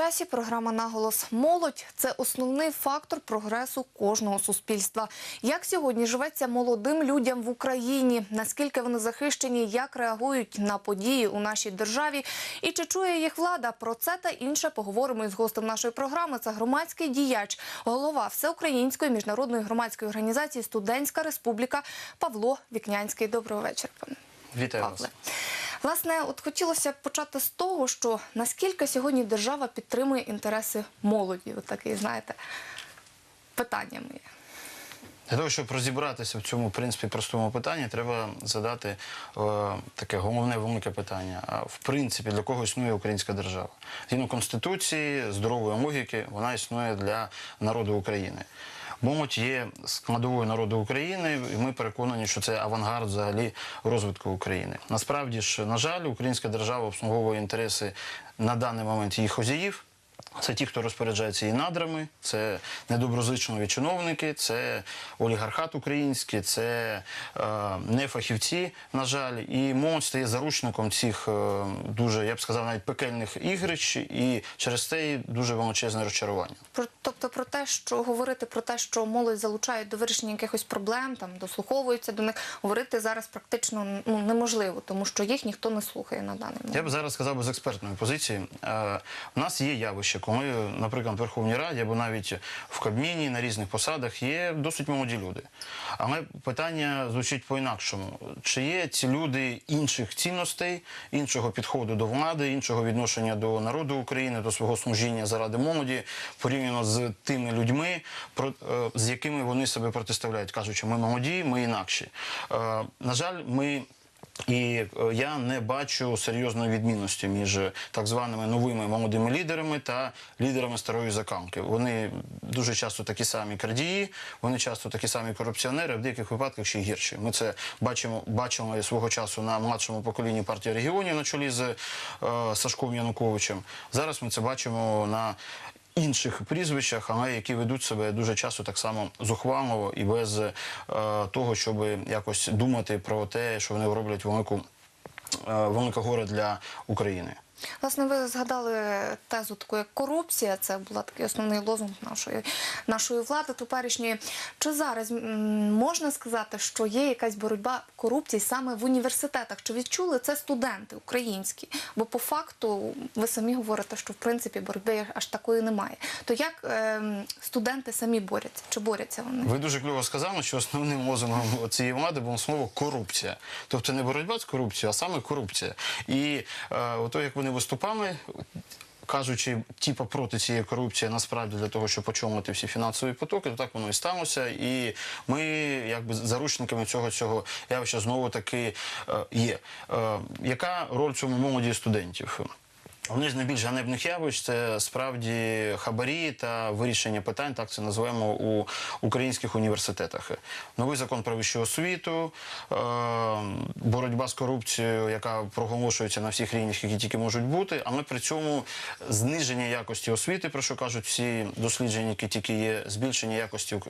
часі програма наголос молодь це основний фактор прогресу кожного суспільства. Як сьогодні живеться молодим людям в Україні? Наскільки вони захищені, як реагують на події у нашій державі? І чи чує їх влада? Про це та інше поговоримо із гостем нашої програми. Це громадський діяч, голова всеукраїнської міжнародної громадської організації Студентська Республіка Павло Вікнянський. Доброго вечора, пане. Вітаю Павле. вас. Власне, от хотілося б почати з того, що наскільки сьогодні держава підтримує інтереси молоді, от таке, знаєте, питання моє. Для того, щоб розібратися в цьому в принципі простому питанні, треба задати е, таке головне велике питання. А в принципі, для кого існує українська держава? Згідно конституції, здорової логіки, вона існує для народу України. Молодь є складовою народу України, і ми переконані, що це авангард взагалі розвитку України. Насправді ж, на жаль, українська держава обслуговує інтереси на даний момент її хозяїв. Це ті, хто розпоряджається її надрами, це недоброзичливі чиновники, це олігархат український, це е, не фахівці, на жаль, і молодь стає заручником цих е, дуже, я б сказав, навіть пекельних ігрищ, і через це і дуже величезне розчарування. Про тобто про те, що говорити про те, що молодь залучають до вирішення якихось проблем, там дослуховуються до них, говорити зараз практично ну неможливо, тому що їх ніхто не слухає на даний момент. Я б зараз сказав би з експертної позиції. Е, у нас є явище, коли, наприклад, в Верховній Раді або навіть в Кабміні на різних посадах є досить молоді люди. Але питання звучить по-інакшому: чи є ці люди інших цінностей, іншого підходу до влади, іншого відношення до народу України, до свого служіння заради молоді, порівняно з тими людьми, е, з якими вони себе протиставляють, кажучи, ми молоді, ми інакші. Е, На жаль, ми. І е, я не бачу серйозної відмінності між так званими новими молодими лідерами та лідерами старої закамки. Вони дуже часто такі самі крадії, вони часто такі самі корупціонери, в деяких випадках ще й гірші. Ми це бачимо, бачимо свого часу на младшому поколінні партії регіонів на чолі з е, Сашком Януковичем. Зараз ми це бачимо на інших прізвищах, але які ведуть себе дуже часто так само зухвало і без е, того, щоб якось думати про те, що вони роблять велику, е, велике горе для України. Власне, ви згадали тезу таку, як корупція. Це була такий основний лозунг нашої, нашої влади теперішньої. Чи зараз можна сказати, що є якась боротьба корупції саме в університетах? Чи відчули це студенти українські? Бо по факту ви самі говорите, що в принципі боротьби аж такої немає. То як ем, студенти самі борються? Чи борються вони? Ви дуже кльово сказали, що основним лозунгом цієї влади було слово корупція. Тобто не боротьба з корупцією, а саме корупція. І е, ото як вони виступали. Кажучи, типа проти цієї корупції, насправді для того, щоб очолити всі фінансові потоки, то так воно і сталося. І ми, якби заручниками цього цього явища знову таки е, є. Е, яка роль цьому молоді студентів? Одне з найбільш ганебних явищ це справді хабарі та вирішення питань, так це називаємо у українських університетах. Новий закон про вищу освіту, е, боротьба з корупцією, яка проголошується на всіх рівнях, які тільки можуть бути, але при цьому зниження якості освіти, про що кажуть всі дослідження, які тільки є, збільшення якості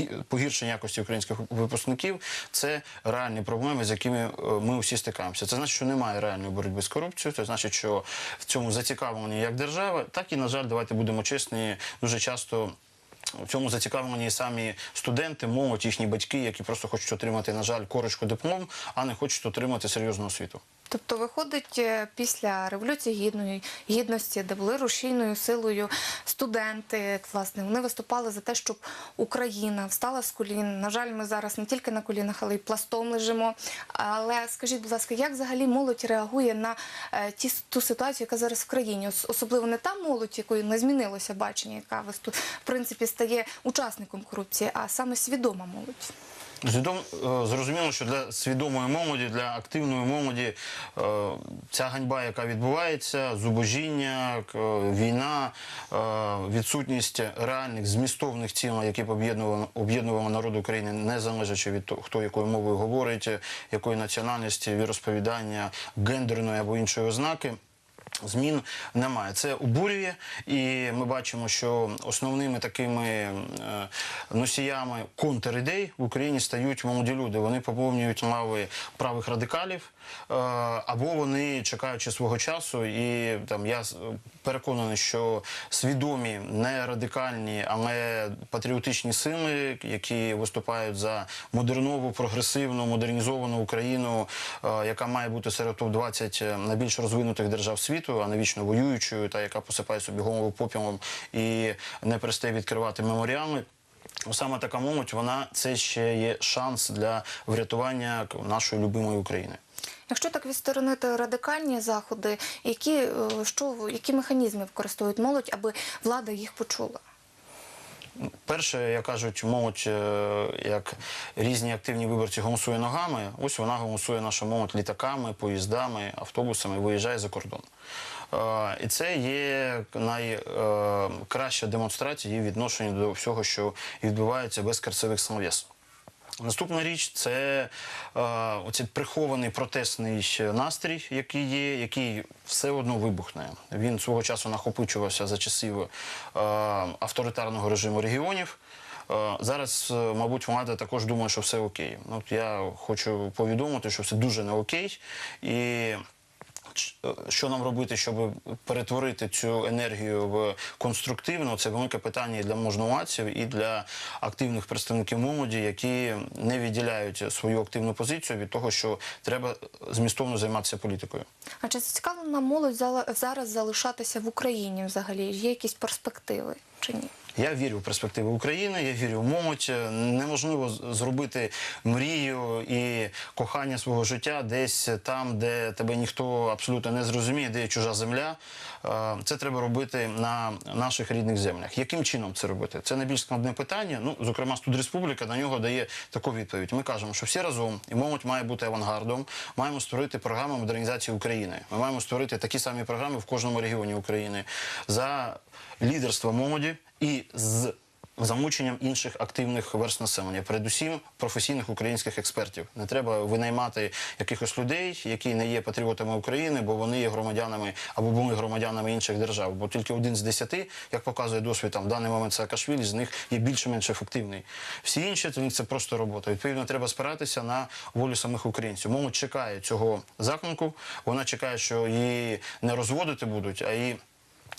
е, погіршення якості українських випускників це реальні проблеми, з якими е, ми усі стикаємося. Це значить, що немає реальної боротьби з корупцією. Це значить, що в цьому зацікавлені як держави, так і на жаль, давайте будемо чесні, дуже часто. В цьому зацікавлені самі студенти, молодь, їхні батьки, які просто хочуть отримати, на жаль, корочку диплом, а не хочуть отримати серйозну освіту. Тобто виходить е, після революції гідної гідності, де були рушійною силою студенти, власне, вони виступали за те, щоб Україна встала з колін. На жаль, ми зараз не тільки на колінах, але й пластом лежимо. Але скажіть, будь ласка, як взагалі молодь реагує на е, ті ту ситуацію, яка зараз в країні? Особливо не та молодь, якої не змінилося бачення, яка в принципі стає учасником корупції, а саме свідома молодь. Свідом, е, зрозуміло, що для свідомої молоді, для активної молоді е, ця ганьба, яка відбувається, зубожіння, е, війна, відсутність реальних змістовних цілей, які б об'єднували народ України, не залежачи від того, хто якою мовою говорить, якої національності, віросповідання, гендерної або іншої ознаки. Змін немає. Це обурює, і ми бачимо, що основними такими е, носіями контрідей в Україні стають молоді люди. Вони поповнюють лави правих радикалів, е, або вони чекаючи свого часу. І там я переконаний, що свідомі, не радикальні, але патріотичні сили, які виступають за модернову, прогресивну, модернізовану Україну, е, яка має бути серед топ 20 найбільш розвинутих держав світу, а не вічно воюючою, та яка посипає собі голову попілом і не перестає відкривати меморіали. Саме така молодь, вона це ще є шанс для врятування нашої любимої України. Якщо так відсторонити радикальні заходи, які, е, що, які механізми використовують молодь, аби влада їх почула? Перше, як кажуть, молодь, е, як різні активні виборці голосує ногами, ось вона голосує наша молодь літаками, поїздами, автобусами, виїжджає за кордон. Е, І це є найкраща демонстрація її відношення до всього, що відбувається без красивих словес. Наступна річ це е, оцей прихований протестний настрій, який є, який все одно вибухне. Він свого часу нахопичувався за часів е, авторитарного режиму регіонів. Е, Зараз, е, мабуть, влада також думає, що все окей. Ну, От я хочу повідомити, що все дуже не окей. І що нам робити, щоб перетворити цю енергію в конструктивну, це велике питання і для можновладців, і для активних представників молоді, які не відділяють свою активну позицію від того, що треба змістовно займатися політикою. А чи зацікавлена молодь зараз залишатися в Україні взагалі? Є якісь перспективи чи ні? Я вірю в перспективи України, я вірю в молодь. Неможливо зробити мрію і кохання свого життя десь там, де тебе ніхто абсолютно не зрозуміє, де є чужа земля. Е, Це треба робити на наших рідних землях. Яким чином це робити? Це найбільш складне питання. Ну, зокрема, Студреспубліка на нього дає таку відповідь. Ми кажемо, що всі разом і молодь має бути авангардом. Маємо створити програму модернізації України. Ми маємо створити такі самі програми в кожному регіоні України за лідерство молоді і з замученням інших активних верст населення, передусім професійних українських експертів. Не треба винаймати якихось людей, які не є патріотами України, бо вони є громадянами або були громадянами інших держав. Бо тільки один з десяти, як показує досвід, там в даний момент Саакашвілі, з них є більш-менш ефективний. Всі інші них це просто робота. Відповідно, треба спиратися на волю самих українців. Молодь чекає цього заклику. Вона чекає, що її не розводити будуть, а її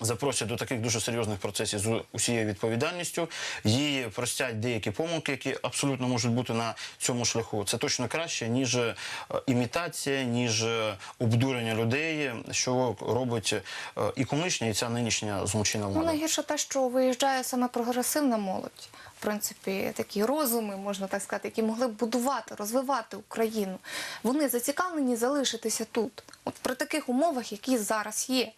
запросять до таких дуже серйозних процесів з усією відповідальністю. Її простять деякі помилки, які абсолютно можуть бути на цьому шляху. Це точно краще, ніж е, імітація, ніж е, обдурення людей, що робить е, і колишня, і ця нинішня злочинна Ну, найгірше те, що виїжджає саме прогресивна молодь. В принципі, такі розуми, можна так сказати, які могли б будувати, розвивати Україну. Вони зацікавлені залишитися тут, от при таких умовах, які зараз є.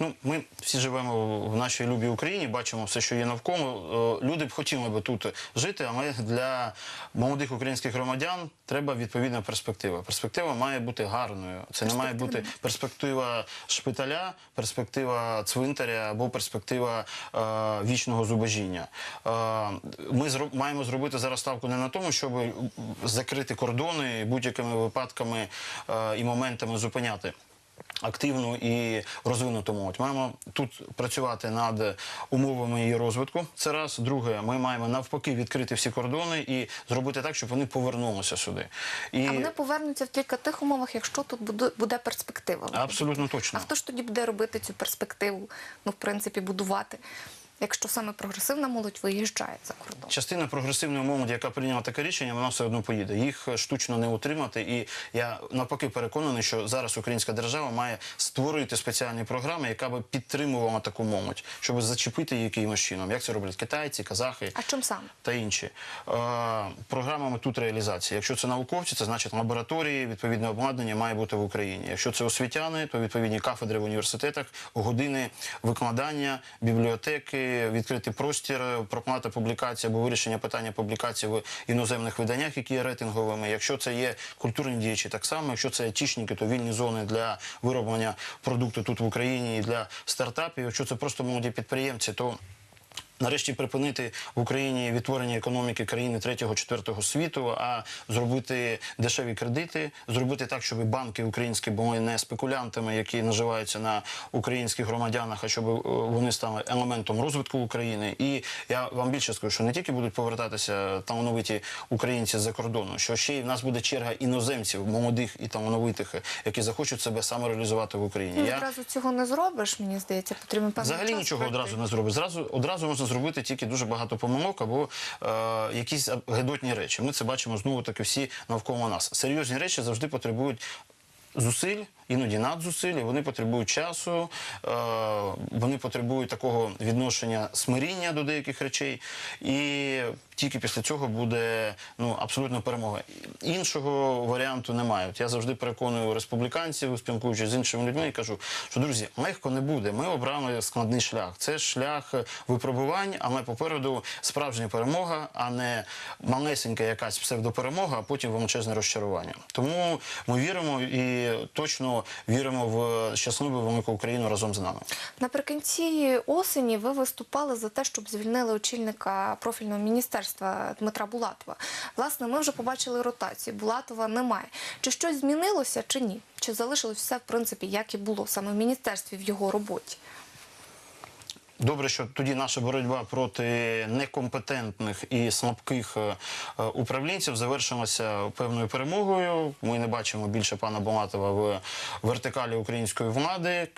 Ну, ми всі живемо в нашій любій Україні, бачимо все, що є навколо. Е, Люди б хотіли би тут жити, але для молодих українських громадян треба відповідна перспектива. Перспектива має бути гарною. Це не має бути перспектива шпиталя, перспектива цвинтаря або перспектива е, вічного зубожіння. Е, ми зро- маємо зробити зараз ставку не на тому, щоб закрити кордони будь-якими випадками е, і моментами зупиняти активну і розвинуту молодь. Маємо тут працювати над умовами її розвитку. Це раз. Друге, ми маємо навпаки відкрити всі кордони і зробити так, щоб вони повернулися сюди. І А вони повернуться в тільки тих умовах, якщо тут буде, буде перспектива. абсолютно точно. А хто ж тоді буде робити цю перспективу? Ну, в принципі, будувати, якщо саме прогресивна молодь виїжджає за кордон? Частина прогресивної молоді, яка прийняла таке рішення, вона все одно поїде. Їх штучно не утримати. І я навпаки переконаний, що зараз українська держава має створити спеціальні програми, яка би підтримувала таку молодь, щоб зачепити її якимось чином. Як це роблять китайці, казахи. А чим саме? та інші е, програмами тут реалізації. Якщо це науковці, це значить лабораторії, відповідне обладнання має бути в Україні. Якщо це освітяни, то відповідні кафедри в університетах, години викладання, бібліотеки, відкритий простір, проплата публікації або вирішення питання публікації в іноземних виданнях, які є рейтинговими. Якщо це є культурні діячі, так само. Якщо це айтішники, то вільні зони для вироблення продукту тут в Україні і для стартапів. Якщо це просто молоді підприємці, то Нарешті припинити в Україні відтворення економіки країни третього, четвертого світу, а зробити дешеві кредити, зробити так, щоб банки українські були не спекулянтами, які наживаються на українських громадянах, а щоб е, вони стали елементом розвитку України. І я вам більше скажу, що не тільки будуть повертатися талановиті українці з-за кордону, що ще й в нас буде черга іноземців, молодих і талановитих, які захочуть себе самореалізувати в Україні. Ну, Я одразу цього не зробиш, мені здається, потрібен Взагалі нічого пройти. одразу не зробить. Зразу одразу можна зробити тільки дуже багато помилок або е, якісь гедотні речі. Ми це бачимо знову таки всі навколо нас. Серйозні речі завжди потребують. Зусиль, іноді надзусиль, вони потребують часу, е, вони потребують такого відношення смиріння до деяких речей, і тільки після цього буде ну абсолютно перемога. Іншого варіанту немає. От я завжди переконую республіканців, спілкуючись з іншими людьми, і кажу, що друзі, легко не буде. Ми обрали складний шлях. Це шлях випробувань, але попереду справжня перемога, а не малесенька якась псевдоперемога, а потім величезне розчарування. Тому ми віримо і точно віримо в щасливу велику Україну разом з нами. Наприкінці осені ви виступали за те, щоб звільнили очільника профільного міністерства Дмитра Булатова. Власне, ми вже побачили ротацію. Булатова немає. Чи щось змінилося, чи ні? Чи залишилось все в принципі, як і було саме в міністерстві в його роботі? Добре, що тоді наша боротьба проти некомпетентних і слабких е, управлінців завершилася певною перемогою. Ми не бачимо більше пана Балатова в вертикалі української влади, е,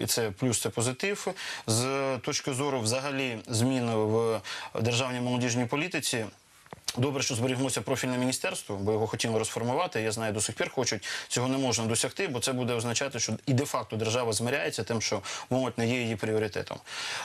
і це плюс це позитив. З точки зору взагалі змін в державній молодіжній політиці. Добре, що зберіглося профільне міністерство, бо його хотіли розформувати. Я знаю, до сих пір хочуть. Цього не можна досягти, бо це буде означати, що і де-факто держава змиряється тим, що молодь не є її пріоритетом.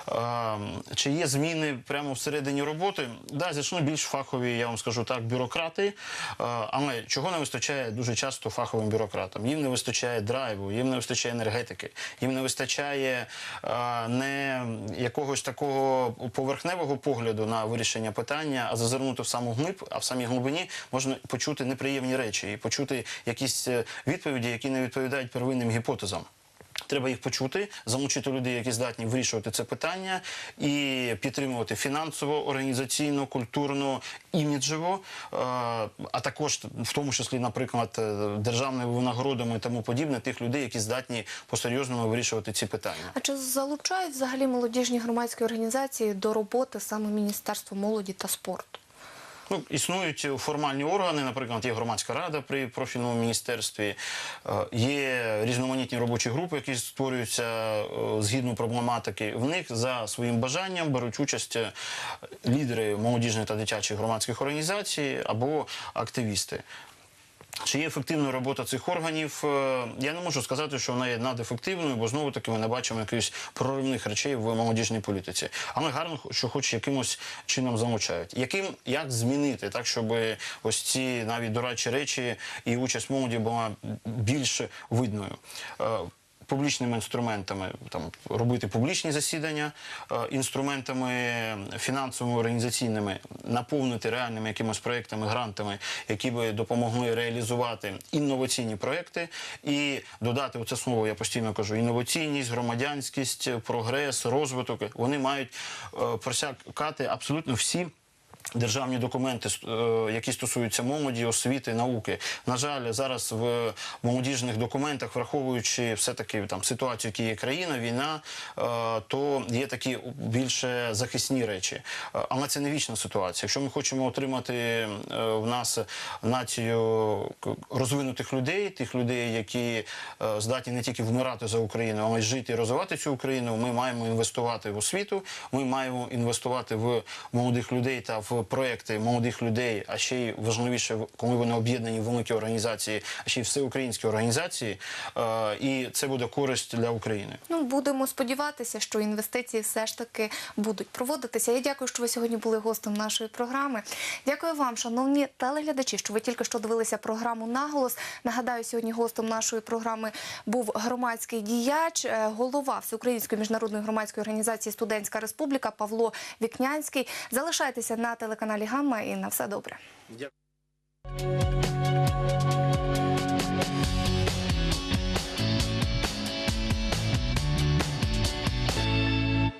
А, чи є зміни прямо всередині роботи? Да, значно більш фахові, я вам скажу так, бюрократи. Але чого не вистачає дуже часто фаховим бюрократам? Їм не вистачає драйву, їм не вистачає енергетики, їм не вистачає а, не якогось такого поверхневого погляду на вирішення питання, а зазирнути в саму глиб, а в самій глибині можна почути неприємні речі і почути якісь е, відповіді, які не відповідають первинним гіпотезам. Треба їх почути, залучити людей, які здатні вирішувати це питання, і підтримувати фінансово, організаційно, культурно, іміджево, е, а також в тому числі, наприклад, е, державними винагородами і тому подібне, тих людей, які здатні по-серйозному вирішувати ці питання. А чи залучають взагалі молодіжні громадські організації до роботи саме Міністерства молоді та спорту? Ну, існують формальні органи, наприклад, є громадська рада при профільному міністерстві, е, є різноманітні робочі групи, які створюються е, згідно проблематики. В них за своїм бажанням беруть участь е, лідери молодіжних та дитячих громадських організацій або активісти. Чи є ефективна робота цих органів? Е, Я не можу сказати, що вона є надефективною, бо знову таки ми не бачимо якихось проривних речей в молодіжній політиці. Але гарно, що хоч якимось чином замочають. Яким як змінити так, щоб ось ці навіть дорадчі речі і участь молоді була більш видною? Публічними інструментами там робити публічні засідання, е, інструментами фінансовими організаційними наповнити реальними якимось проектами, грантами, які би допомогли реалізувати інноваційні проекти і додати оце слово. Я постійно кажу: інноваційність, громадянськість, прогрес, розвиток. Вони мають е, просякати абсолютно всі. Державні документи, е, які стосуються молоді, освіти, науки. На жаль, зараз в молодіжних документах, враховуючи все-таки там ситуацію, які є країна, війна, е, то є такі більше захисні речі. Е, Але це не вічна ситуація. Якщо ми хочемо отримати в нас націю розвинутих людей, тих людей, які здатні не тільки вмирати за Україну, але й жити і розвивати цю Україну, ми маємо інвестувати в освіту, ми маємо інвестувати в молодих людей та в проекти молодих людей, а ще й важливіше, коли вони об'єднані в великі організації, а ще й всеукраїнські організації, е, і це буде користь для України. Ну, будемо сподіватися, що інвестиції все ж таки будуть проводитися. Я дякую, що ви сьогодні були гостем нашої програми. Дякую вам, шановні телеглядачі, що ви тільки що дивилися програму Наголос. Нагадаю, сьогодні гостем нашої програми був громадський діяч, е, голова Всеукраїнської міжнародної громадської організації Студентська Республіка Павло Вікнянський. Залишайтеся на телеканалі Гамма і на все добре. Дякую.